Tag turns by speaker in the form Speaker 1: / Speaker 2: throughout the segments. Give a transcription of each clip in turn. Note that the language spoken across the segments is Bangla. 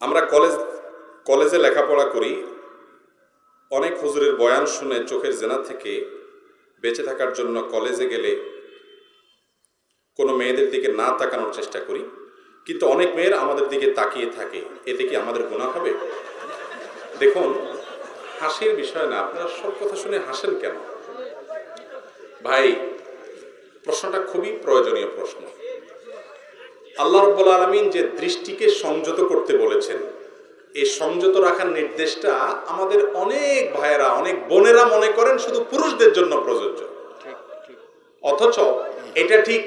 Speaker 1: আমরা কলেজ, কলেজে লেখাপড়া করি। অনেক হুজুরের বয়ান শুনে চোখের জেনা থেকে বেঁচে থাকার জন্য কলেজে গেলে কোনো মেয়েদের দিকে না তাকানোর চেষ্টা করি। কিন্তু অনেক মেয়ের আমাদের দিকে তাকিয়ে থাকে। এতে কি আমাদের গুণা হবে? দেখুন, হাসির বিষয় না। আপনারা সব কথা শুনে হাসেন কেন? ভাই, প্রশ্নটা খুবই প্রয়োজনীয় প্রশ্ন। আল্লাহ রব্বুল আলমিন যে দৃষ্টিকে সংযত করতে বলেছেন, এই সংযত রাখার নির্দেশটা আমাদের অনেক ভাইয়েরা, অনেক বোনেরা মনে করেন শুধু পুরুষদের জন্য প্রযোজ্য। অথচ এটা ঠিক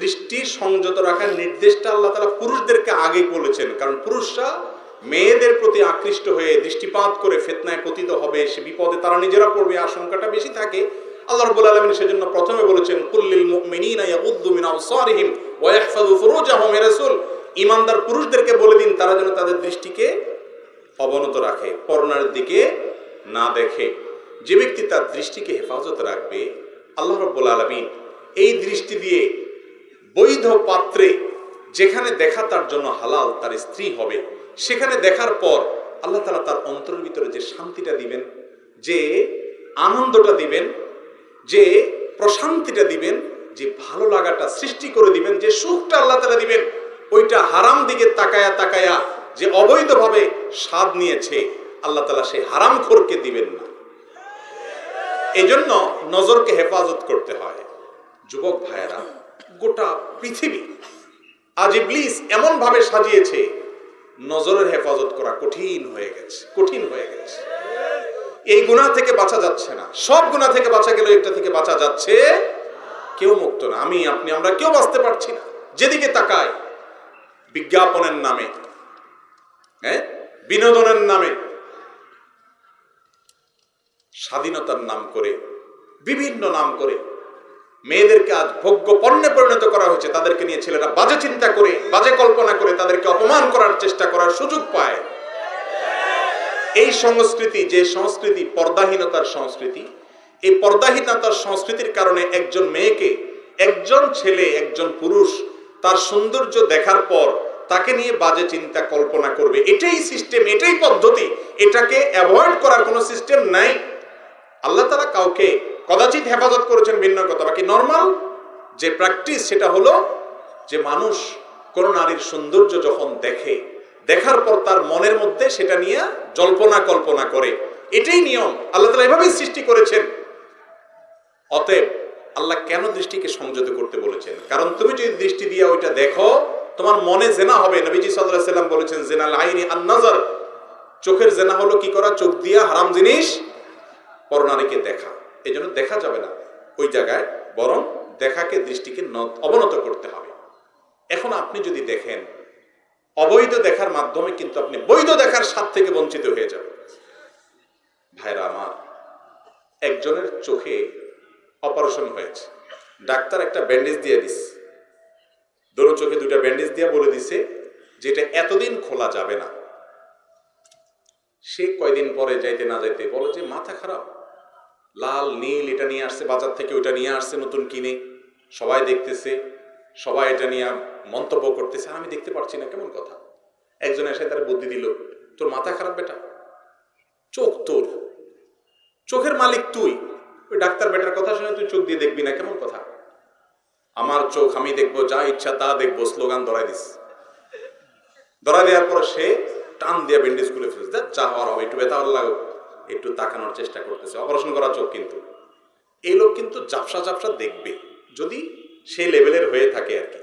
Speaker 1: দৃষ্টি সংযত রাখার নির্দেশটা আল্লাহ তালা পুরুষদেরকে আগে বলেছেন, কারণ পুরুষরা মেয়েদের প্রতি আকৃষ্ট হয়ে দৃষ্টিপাত করে ফেতনায় পতিত হবে, সে বিপদে তারা নিজেরা পড়বে, আশঙ্কাটা বেশি থাকে। আল্লাহ রাব্বুল আলামিন সেজন্য প্রথমে বলেছেন কুল্লিল মুমিনিনা ইয়াগুদ্দু মিন আবসারিহিম। ঈমানদার পুরুষদেরকে বলে দিন, তারা যেন তাদের দৃষ্টিকে অবনত রাখে, পরনার দিকে না দেখে। যে ব্যক্তি তার দৃষ্টিকে হেফাজত রাখবে, আল্লাহ রাব্বুল আলামিন এই দৃষ্টি দিয়ে বৈধ পাত্রে যেখানে দেখা তার জন্য হালাল তার স্ত্রী হবে, সেখানে দেখার পর আল্লাহ তালা তার অন্তরের ভিতরে যে শান্তিটা দিবেন, যে আনন্দটা দিবেন, যে প্রশান্তিটা দিবেন, যে ভালো লাগাটা সৃষ্টি করে সুখটা আল্লাহ তালা দিবেন, ওইটা হারাম দিকে তাকায়া তাকায়া যে অবৈধভাবে স্বাদ নিয়েছে, আল্লাহ তালা সেই হারাম খোরকে দিবেন না। এই জন্য নজরকে হেফাজত করতে হয়। যুবক ভাইয়েরা, গোটা পৃথিবী আজ ইবলিস এমন ভাবে সাজিয়েছে, নজরের হেফাজত করা কঠিন হয়ে গেছে, কঠিন হয়ে গেছে। এই গুণা থেকে বাঁচা যাচ্ছে না। সব গুণা থেকে বাঁচা গেলে একটা থেকে বাঁচা যাচ্ছে কেউ মুক্ত না। আমি, আপনি, আমরা কেউ বাঁচতে পারছি না। যেদিকে তাকাই, বিজ্ঞাপনের নামে হ্যাঁ? বিনোদনের নামে, স্বাধীনতার নাম করে, বিভিন্ন নাম করে, মেয়েদেরকে আজ ভোগ্য পণ্যে পরিণত করা হয়েছে। তাদেরকে নিয়ে ছেলেরা বাজে চিন্তা করে, বাজে কল্পনা করে, তাদেরকে অপমান করার চেষ্টা করার সুযোগ পায়। এই সংস্কৃতি, যে সংস্কৃতি, পর্দাহীনতার সংস্কৃতি এই পর্দাহীনতার সংস্কৃতির কারণে একজন মেয়েকে, একজন ছেলে, একজন পুরুষ তার সৌন্দর্য দেখার পর তাকে নিয়ে বাজে চিন্তা কল্পনা করবে। এটাই সিস্টেম এটাই পদ্ধতি। এটাকে অ্যাভয়েড করার কোনো সিস্টেম নাই। আল্লাহ তারা কাউকে কদাচিৎ হেফাজত করেছেন ভিন্ন কথা। বাকি নর্মাল যে প্র্যাকটিস সেটা হলো যে মানুষ কোনো নারীর সৌন্দর্য যখন দেখে, দেখার পর তার মনের মধ্যে সেটা নিয়ে জল্পনা কল্পনা করে। এটাই নিয়ম। আল্লাহ তালা এভাবেই সৃষ্টি করেছেন। অতএব আল্লাহ কেন দৃষ্টিকে সংযত করতে বলেছেন? কারণ তুমি যদি দৃষ্টি দিয়ে ওইটা দেখো, তোমার মনে জেনা হবে। নবীজি সাল্লাম বলেছেন জেনা লাইনি আন নজর। চোখের জেনা হলো কি করা? চোখ দিয়া হারাম জিনিস পরনারীকে দেখা। এই জন্য দেখা যাবে না। ওই জায়গায় বরং দেখাকে, দৃষ্টিকে অবনত করতে হবে। এখন আপনি যদি দেখেন, অবৈধ দেখার মাধ্যমে কিন্তু আপনি বৈধ দেখার স্বাদ থেকে বঞ্চিত হয়ে যাবেন। ভাইরা আমার, একজনের চোখে অপারেশন হয়েছে। ডাক্তার একটা ব্যান্ডেজ দিয়ে দিস দোনো চোখে দুটা ব্যান্ডেজ দিয়ে বলে দিছে যে এটা এতদিন খোলা যাবে না। সে কয়দিন পরে যাইতে না যাইতে বলে যে, মাথা খারাপ। লাল, নীল, এটা নিয়ে আসছে, বাজার থেকে ওইটা নিয়ে আসছে, নতুন কিনে। সবাই দেখতেছে, সবাই এটা নিয়ে মন্তব্য করতেছে। আমি দেখতে পারছি না, কেমন কথা? একজন এসে তার বুদ্ধি দিল, তোর মাথা খারাপ বেটা। চোখ তোর। চোখের মালিক তুই। ওই ডাক্তার বেটার কথা শুনে তুই চোখ দিয়ে দেখবি না কেমন কথা? আমার চোখ আমি দেখব যা ইচ্ছা তা দেখব স্লোগান ধরাই দিস। ধরা দেওয়ার পর সে টান দিয়ে ব্যান্ডেজ খুলে ফেলছে। দেখ, যা হওয়ার হবে একটু ব্যথা লাগুক একটু তাকানোর চেষ্টা করতেছে। অপারেশন করা চোখ কিন্তু। এই লোক কিন্তু জাপসা জাপসা দেখবে যদি সেই লেভেলের হয়ে থাকে আর কি।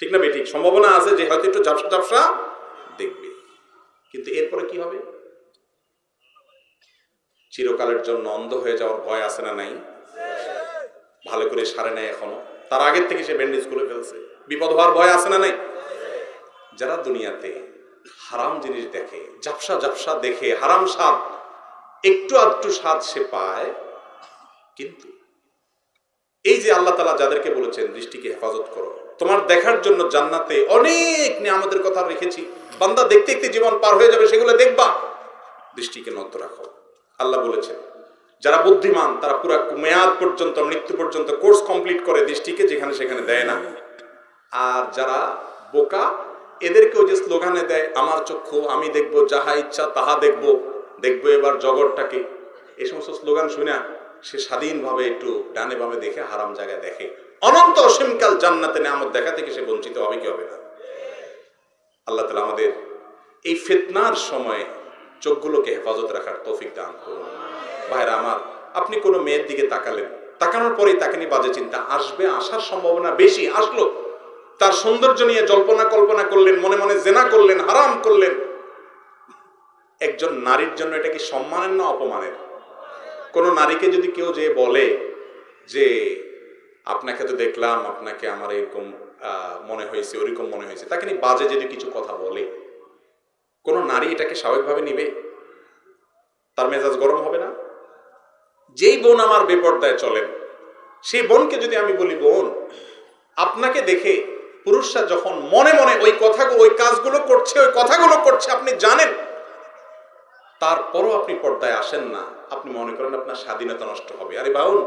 Speaker 1: ঠিক না বেঠিক? সম্ভাবনা আছে যে হয়তো একটু জাপসা জাপসা দেখবে। কিন্তু এরপরে কি হবে? চিরকালের জন্য অন্ধ হয়ে যাওয়ার ভয় আছে না নাই? ভালো করে সারে নাই এখনও। তার আগের থেকে সে ব্যান্ডেজ খুলে ফেলছে। বিপদ হওয়ার ভয় আছে না নাই? যারা দুনিয়াতে হারাম জিনিস দেখে জাপসা জাপসা দেখে, হারাম স্বাদ, একটু আধটু স্বাদ সে পায়, কিন্তু এই যে আল্লাহ তালা যাদেরকে বলেছেন, দৃষ্টিকে হেফাজত করো। তোমার দেখার জন্য জান্নাতে অনেক নিয়ামতের কথা রেখেছি। বান্দা দেখতে দেখতে জীবন পার হয়ে যাবে, সেগুলো দেখবা। দৃষ্টিকে নত রাখো। আল্লাহ বলেছেন, যারা বুদ্ধিমান, তারা পুরা মেয়াদ পর্যন্ত, মৃত্যু পর্যন্ত কোর্স কমপ্লিট করে দৃষ্টিকে যেখানে সেখানে দেয় না। আর যারা বোকা, এদেরকেও যে স্লোগানে দেয়, আমার চক্ষু, আমি দেখব, যাহা ইচ্ছা তাহা দেখব দেখব এবার জগৎটাকে। এই সমস্ত স্লোগান শুনে সে স্বাধীনভাবে একটু ডানে বামে দেখে হারাম জায়গায় দেখে। অনন্ত অসীমকাল জান্নাতে নেয়ামত দেখা থেকে সে বঞ্চিত হবে কি হবে না? আল্লাহ তালা আমাদের এই ফেতনার সময় চোখগুলোকে হেফাজত রাখার তৌফিক দান করুন। ভাইরা আমার, আপনি কোনো মেয়ের দিকে তাকালেন, তাকানোর পরেই তাকে নিয়ে বাজে চিন্তা আসবে, আসার সম্ভাবনা বেশি, আসলো। তার সৌন্দর্য নিয়ে জল্পনা কল্পনা করলেন, মনে মনে জেনা করলেন, হারাম করলেন। একজন নারীর জন্য এটা কি সম্মানের না অপমানের? কোন নারীকে যদি কেউ যে বলে যে, আপনাকে তো দেখলাম, আপনাকে আমার এরকম মনে হয়েছে, ওরকম মনে হয়েছে, তাকে নিয়ে বাজে যদি কিছু কথা বলে নারী এটাকে স্বাভাবিকভাবে নিবে, তার মেজাজ গরম হবে না। যেই বোন আমার বেপর্দায় চলেন সেই বোনকে যদি আমি বলি, বোন, আপনাকে দেখে পুরুষরা যখন মনে মনে ওই কথাগুলো ওই কাজগুলো করছে, ওই কথাগুলো করছে, আপনি জানেন, তারপরও আপনি পর্দায় আসেন না। আপনি মনে করেন আপনার স্বাধীনতা নষ্ট হবে। আরে বাউন,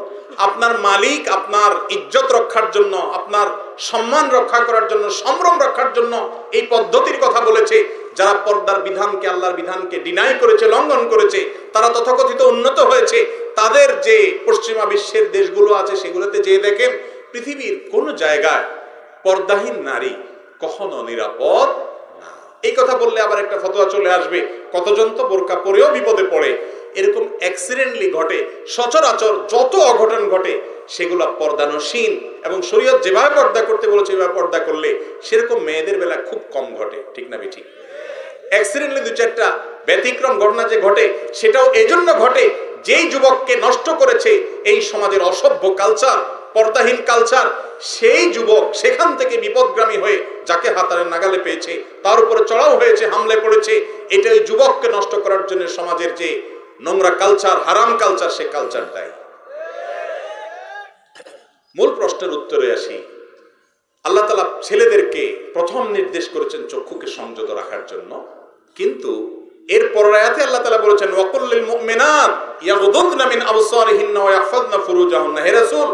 Speaker 1: আপনার মালিক আপনার ইজ্জত রক্ষার জন্য, আপনার সম্মান রক্ষা করার জন্য, সম্ভ্রম রক্ষার জন্য এই পদ্ধতির কথা বলেছে। যারা পর্দার বিধানকে, আল্লাহর বিধানকে ডিনাই করেছে, লঙ্ঘন করেছে, তারা তথাকথিত উন্নত হয়েছে। তাদের যে পশ্চিমা বিশ্বের দেশগুলো আছে, সেগুলোতে যে দেখেন, পৃথিবীর কোন জায়গায় পর্দাহীন নারী কখনো নিরাপদ এই কথা বললে আবার একটা ফতোয়া চলে আসবে। কতজন তো বোরকা পরেও বিপদে পড়ে। এরকম অ্যাক্সিডেন্টলি ঘটে, সচরাচর যত অঘটন ঘটে, সেগুলো পর্দানসীন এবং শরীয়ত যেভাবে পর্দা করতে বলেছে, এভাবে পর্দা করলে সেরকম মেয়েদের বেলা খুব কম ঘটে। ঠিক না ঠিক অ্যাক্সিডেন্টলি দু চারটা ব্যতিক্রম ঘটনা যে ঘটে, সেটাও এজন্য ঘটে, যেই যুবককে নষ্ট করেছে এই সমাজের অসভ্য কালচার পর্দাহীন কালচার সেই যুবক সেখান থেকে বিপদগ্রামী হয়ে যাকে হাতারের নাগালে পেয়েছে, তার উপরে চড়াও হয়েছে হামলে পড়েছে এটা ওই যুবককে নষ্ট করার জন্য সমাজের যে নোংরা কালচার হারাম কালচার সে কালচার দেয়। মূল প্রশ্নের উত্তরে আসি। আল্লাহ তালা ছেলেদেরকে প্রথম নির্দেশ করেছেন চক্ষুকে সংযত রাখার জন্য। কিন্তু এর পরের আয়াতে আল্লাহ তালা বলেছেন ওয়াকুল্লিল মুমিনাত ইয়াগুদুদনা মিন আবসারিহিন্না ওয়া ইয়াহফাযনা ফুরুজাহুন্না। হে রাসূল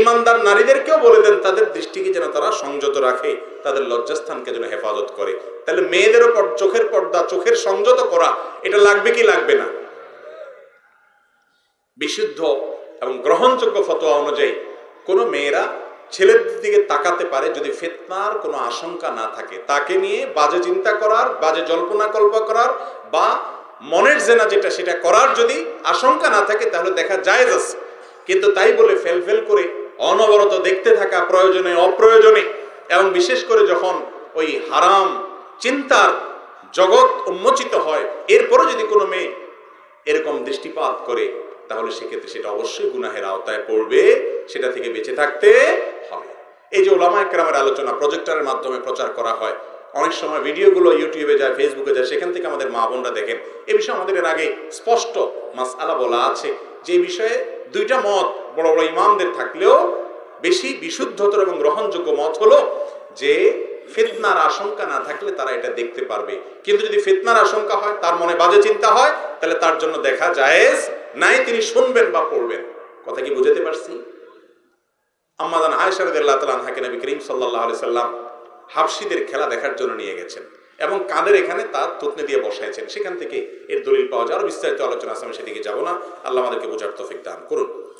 Speaker 1: ইমানদার নারীদেরকেও বলে দেন, তাদের দৃষ্টিকে যেন তারা সংযত রাখে, তাদের লজ্জাস্থানকে যেন হেফাজত করে। তাহলে মেয়েদের উপর চোখের পর্দা, চোখের সংযত করা, এটা লাগবে কি লাগবে না? বিশুদ্ধ এবং গ্রহণযোগ্য ফতোয়া অনুযায়ী কোনো মেয়েরা ছেলেদের দিকে তাকাতে পারে যদি ফেতনার কোনো আশঙ্কা না থাকে। তাকে নিয়ে বাজে চিন্তা করার, বাজে জল্পনা কল্প করার বা মনের জেনা যেটা, সেটা করার যদি আশঙ্কা না থাকে, তাহলে দেখা যায় আছে কিন্তু তাই বলে ফেল ফেল করে অনবরত দেখতে থাকা প্রয়োজনে, অপ্রয়োজনে এবং বিশেষ করে যখন ওই হারাম চিন্তার জগৎ উন্মোচিত হয়, এরপরও যদি কোনো মেয়ে এরকম দৃষ্টিপাত করে তাহলে সেক্ষেত্রে সেটা অবশ্যই গুনাহের আওতায় পড়বে, সেটা থেকে বেঁচে থাকতে হবে। এই যে ওলামা একরামের আলোচনা প্রজেক্টরের মাধ্যমে প্রচার করা হয়, অনেক সময় ভিডিওগুলো ইউটিউবে যায় ফেসবুকে যায়, সেখান থেকে আমাদের মা বোনরা দেখেন। এ বিষয়ে আমাদের এর আগে স্পষ্ট মাসআলা বলা আছে। যে বিষয়ে দুইটা মত বড় বড় ইমামদের থাকলেও বেশি বিশুদ্ধতর এবং গ্রহণযোগ্য মত হলো যে ফিতনার আশঙ্কা না থাকলে তারা এটা দেখতে পারবে। কিন্তু যদি ফিতনার আশঙ্কা হয়, তার মনে বাজে চিন্তা হয়, তাহলে তার জন্য দেখা জায়েজ নাই, তিনি শুনবেন বা পড়বেন। কথা কি বুঝাতে পারছি? আম্মাদান তাআলা আনহাকে নবী করিম সাল্লাল্লাহু আলাইহি সাল্লাম হাবশীদের খেলা দেখার জন্য নিয়ে গেছেন এবং কাঁধের এখানে তার থুতনি দিয়ে বসাইছেন। সেখান থেকে এর দলিল পাওয়া যায়। আরও বিস্তারিত আলোচনা আছে, আমি সেদিকে যাব না। আল্লাহ আমাদেরকে বোঝার তৌফিক দান করুন।